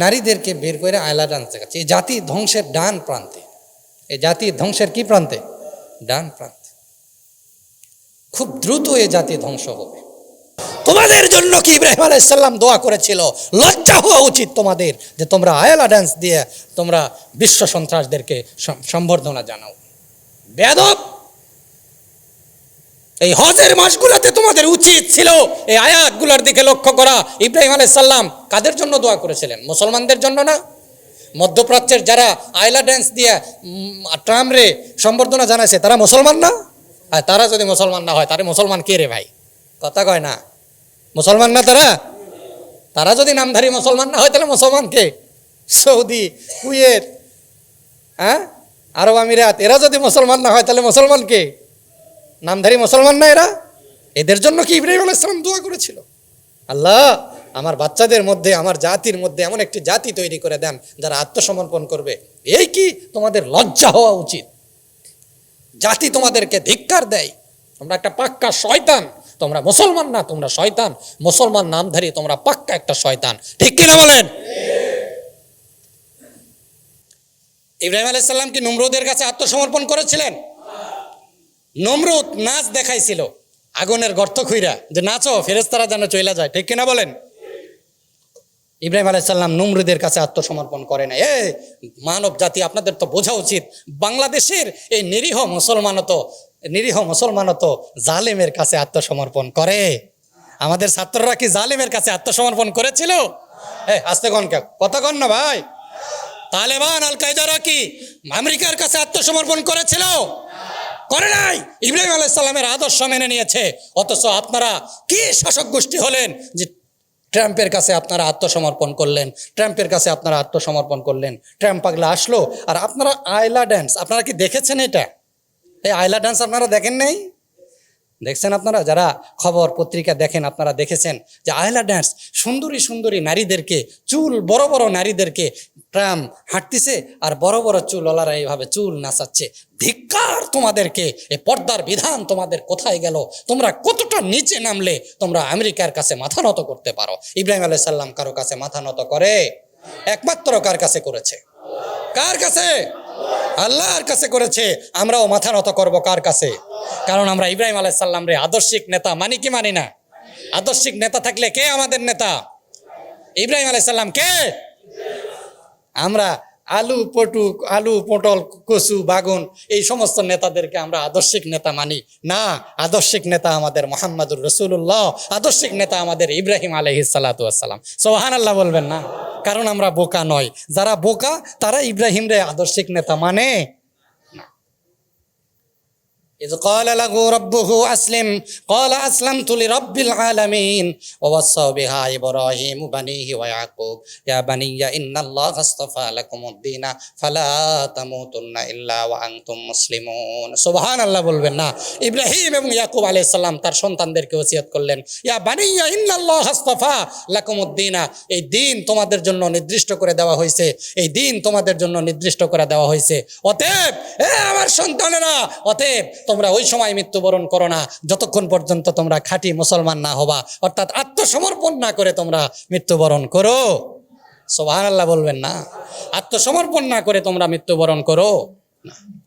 নারীদেরকে বের করে আয়লা ডান্স দেখাচ্ছে। এই জাতি ধ্বংসের ডান প্রান্তে। এই জাতি ধ্বংসের কি প্রান্তে? ডান প্রান্তে। খুব দ্রুত এ জাতি ধ্বংস হবে। তোমাদের জন্য কি ইব্রাহিম আলাইসাল্লাম দোয়া করেছিল? লজ্জা হওয়া উচিত তোমাদের যে তোমরা আয়লা ডান্স দিয়ে তোমরা বিশ্ব সন্ত্রাসদেরকে সম্বর্ধনা জানাও। বেদব এই হজের মাসগুলোতে তোমাদের উচিত ছিল এই আয়াতগুলোর দিকে লক্ষ্য করা। ইব্রাহিম আলাইসাল্লাম কাদের জন্য দোয়া করেছিলেন? মুসলমানদের জন্য না? মধ্যপ্রাচ্যের যারা আয়লা ড্যান্স দিয়ে ট্রামরে সম্বর্ধনা জানাইছে, তারা মুসলমান না? আর তারা যদি মুসলমান না হয় তারা মুসলমান কে রে ভাই? কথা কয় না। মুসলমান না তারা? তারা যদি নামধারী মুসলমান না হয়, তাহলে মুসলমান কে? সৌদি, কুয়েত হ্যাঁ? আরব আমিরাত, এরা যদি মুসলমান না হয়, তাহলে মুসলমান কে? নামধারী মুসলমান না এরা এদের জন্য কি ইব্রাহিম আলাইসালাম দোয়া করেছিল? আল্লাহ, আমার বাচ্চাদের মধ্যে, আমার জাতির মধ্যে এমন একটি জাতি তৈরি করে দেন যারা আত্মসমর্পণ করবে। এই কি তোমাদের লজ্জা হওয়া উচিত? জাতি তোমাদেরকে ধিক্কার দেয়। তোমরা একটা পাক্কা শয়তান। তোমরা মুসলমান না, তোমরা শয়তান। মুসলমান নামধারী, তোমরা পাক্কা একটা শয়তান। ঠিক কিনা বলেন? ইব্রাহিম আলাইসাল্লাম কি নমরুদের কাছে আত্মসমর্পণ করেছিলেন? নমরুদ নাচ দেখাইছিল, আগুনের গর্ত খুইরা, যে নাচো ফেরেস্তারা যেন চলে যায়, ঠিক কিনা বলেন? ইব্রাহিম আলাইসাল্লাম নমরুদের কাছে আত্মসমর্পণ করে না এ মানব জাতি, আপনাদের তো বোঝা উচিত, বাংলাদেশের এই নিরীহ মুসলমানও তো, নিরীহ মুসলমানও তো জালেমের কাছে আত্মসমর্পণ করে। আমাদের ছাত্ররা কি জালেমের কাছে আত্মসমর্পণ করেছিল? এ আসতে কন কে, কথা কন না ভাই। তালেবান, আল কায়দারা কি আমেরিকার কাছে আত্মসমর্পণ করেছিল? করে নাই। ইব্রাহিম আলাইসাল্লামের আদর্শ মেনে নিয়েছে। অথচ আপনারা কি শাসক গোষ্ঠী হলেন যে ট্রাম্পের কাছে আপনারা আত্মসমর্পণ করলেন, ট্রাম্পের কাছে আপনারা আত্মসমর্পণ করলেন, ট্রাম্প পাগলা আসলো। আর আপনারা আয়লা ড্যান্স আপনারা কি দেখেছেন এটা? এই আয়লা ড্যান্স আপনারা দেখেন নাই? দেখছেন আপনারা? যারা খবর পত্রিকা দেখেন, আপনারা দেখেছেন যে আয়লা ড্যান্স সুন্দরী সুন্দরী নারীদেরকে, চুল, বড় বড় নারীদেরকে ট্রাম হাঁটতিছে আর বড় বড় চুলওয়ালারা এইভাবে চুল নাচাচ্ছে। ধিক্কার তোমাদেরকে, এ পর্দার বিধান তোমাদের কোথায় গেল? তোমরা কতটা নিচে নামলে তোমরা আমেরিকার কাছে মাথা নত করতে পারো? ইব্রাহিম আলাই সাল্লাম কারও কাছে মাথা নত করে? একমাত্র কার কাছে করেছে? কার কাছে? আল্লাহর কাছে করেছে। আমরাও মাথা নত করব কার কাছে? কারণ আমরা ইব্রাহিম আলাইসাল্লাম রে আদর্শিক নেতা, মানি কি মানি না? আদর্শিক নেতা থাকলে কে আমাদের নেতা? ইব্রাহিম আলাইসাল্লাম কে? আমরা আলু, পটু, আলু, পটল, কচু, বাগুন, এই সমস্ত নেতাদেরকে আমরা আদর্শিক নেতা মানি। না, আদর্শিক নেতা আমাদের মোহাম্মদুর রসুল্লাহ আদর্শিক নেতা আমাদের ইব্রাহিম আলহি সালাতাম সোহান আল্লাহ বলবেন না। কারণ আমরা বোকা নয়। যারা বোকা, তারা ইব্রাহিম রে আদর্শিক নেতা মানে إذ قال له ربه أسلم قال أسلمت لرب العالمين ووصى بها إبراهيم بنيه ويعقوب يا بني إن الله اصطفى لكم الدين فلا تموتن إلا وأنتم مسلمون سبحان الله বলবেন না ইব্রাহিম এবং ইয়াকুব আলাইহিস সালাম তার সন্তানদেরকে ওসিয়ত করলেন ইয়া বানিয়া ইন্নাল্লাহ আস্তাফা লাকুমুদ্দিনা এই দিন তোমাদের জন্য নির্দিষ্ট করে দেওয়া হয়েছে এই দিন তোমাদের জন্য নির্দিষ্ট করে দেওয়া হয়েছে অতএব এ আমার সন্তানেরা অতএব তোমরা ওই সময় মৃত্যুবরণ করো না, যতক্ষণ পর্যন্ত তোমরা খাঁটি মুসলমান না হবা। অর্থাৎ আত্মসমর্পণ না করে তোমরা মৃত্যুবরণ করো। সোহান আল্লাহ বলবেন না। আত্মসমর্পণ না করে তোমরা মৃত্যুবরণ করো। না।